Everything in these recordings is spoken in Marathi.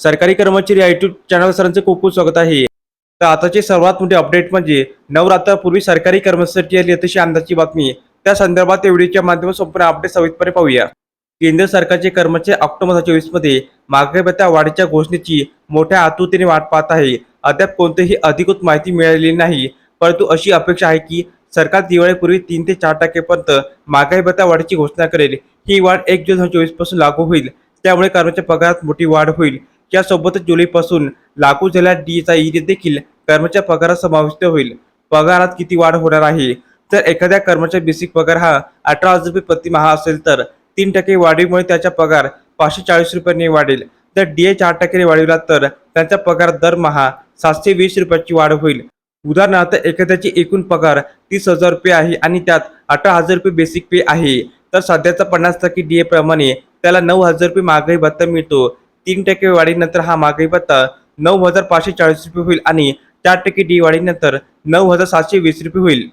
सरकारी कर्मचारी युट्यूब चॅनल सरांचे खूप खूप स्वागत आहे. तर आताचे सर्वात मोठी अपडेट म्हणजे नवरात्रापूर्वी सरकारी कर्मचारी आली तशी अंदाजची बातमी. त्या संदर्भात या व्हिडिओच्या माध्यमातून संपूर्ण अपडेट सविस्तरपणे पाहूया. केंद्र सरकारचे कर्मचारी ऑक्टोबर हजार चोवीसमध्ये महागाई वाढीच्या घोषणेची मोठ्या आतुरतेने वाट पाहत आहे. अद्याप कोणतीही अधिकृत माहिती मिळालेली नाही. परंतु अशी अपेक्षा आहे की सरकार दिवाळीपूर्वी तीन ते चार टक्केपर्यंत महागाई भत्ता वाढीची घोषणा करेल. ही वाढ एक जून दोन हजार चोवीसपासून लागू होईल. त्यामुळे कर्मचाऱ्या पगारात मोठी वाढ होईल. यासोबतच जुलैपासून लागू झालेल्या डीचा ई देखील कर्मचारी पगारात समाविष्ट होईल. पगारात किती वाढ होणार आहे? तर एखाद्या कर्मचारी बेसिक पगार हा अठरा हजार रुपये प्रतिमहा असेल तर तीन टक्के वाढीमुळे त्याचा पगार पाचशे चाळीस रुपयांनी वाढेल. तर डीए चार टक्क्याने वाढविला तर त्यांचा पगार दरमहा सातशे वीस रुपयाची वाढ होईल. उदाहरणार्थ एखाद्याची एकूण पगार तीस हजार रुपये आहे आणि त्यात अठरा हजार रुपये बेसिक पे आहे. तर सध्याचा पन्नास टक्के डीए प्रमाणे त्याला नऊ हजार रुपये महागाई भत्ता मिळतो. तीन टक्के वाढीनंतर हा महागाई भत्ता नऊ हजार पाचशे चाळीस रुपये होईल आणि चार टक्के डी वाढीनंतर नऊ हजार सातशे वीस रुपये होईल.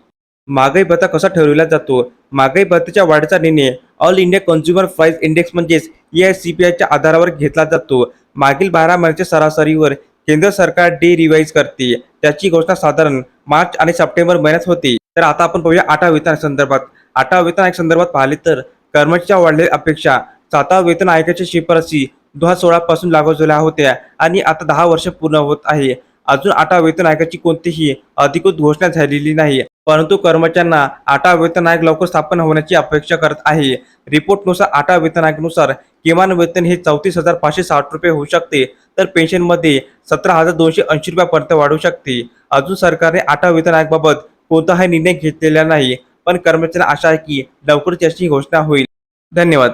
महागाई भत्ता कसा ठरविला जातो? महागाई भत्त्याच्या वाढीचा निर्णय all India consumer price index म्हणजेच ए आय सी पी आयच्या आधारावर घेतला जातो. मागील बारा महिन्याच्या सरासरीवर केंद्र सरकार डे रिवाईज करते. त्याची घोषणा साधारण मार्च आणि सप्टेंबर महिन्यात होते. तर आता आपण पाहूया आठवा वेतन संदर्भात. आठवा वेतन आयोग संदर्भात पाहिले तर कर्मचाऱ्यांच्या वाढलेल्या अपेक्षा सातवा वेतन आयोगाच्या शिफारसी दोन हजार सोळा पासून लागू झाल्या होत्या. आणि आता दहा वर्ष पूर्ण होत आहे. अजून आटा वेतन आयोगाची कोणतीही अधिकृत घोषणा झालेली नाही. परंतु कर्मचाऱ्यांना आटा वेतन आयोग लवकर स्थापन होण्याची अपेक्षा करत आहे. रिपोर्टनुसार आटा वेतन आयोगानुसार किमान वेतन हे चौतीस हजार पाचशे साठ रुपये होऊ शकते. तर पेन्शनमध्ये सतरा हजार दोनशे ऐंशी रुपयापर्यंत वाढू शकते. अजून सरकारने आटा वेतन आयोगाबाबत कोणताही निर्णय घेतलेला नाही. पण कर्मचाऱ्यांना आशा आहे की लवकरच याची घोषणा होईल. धन्यवाद.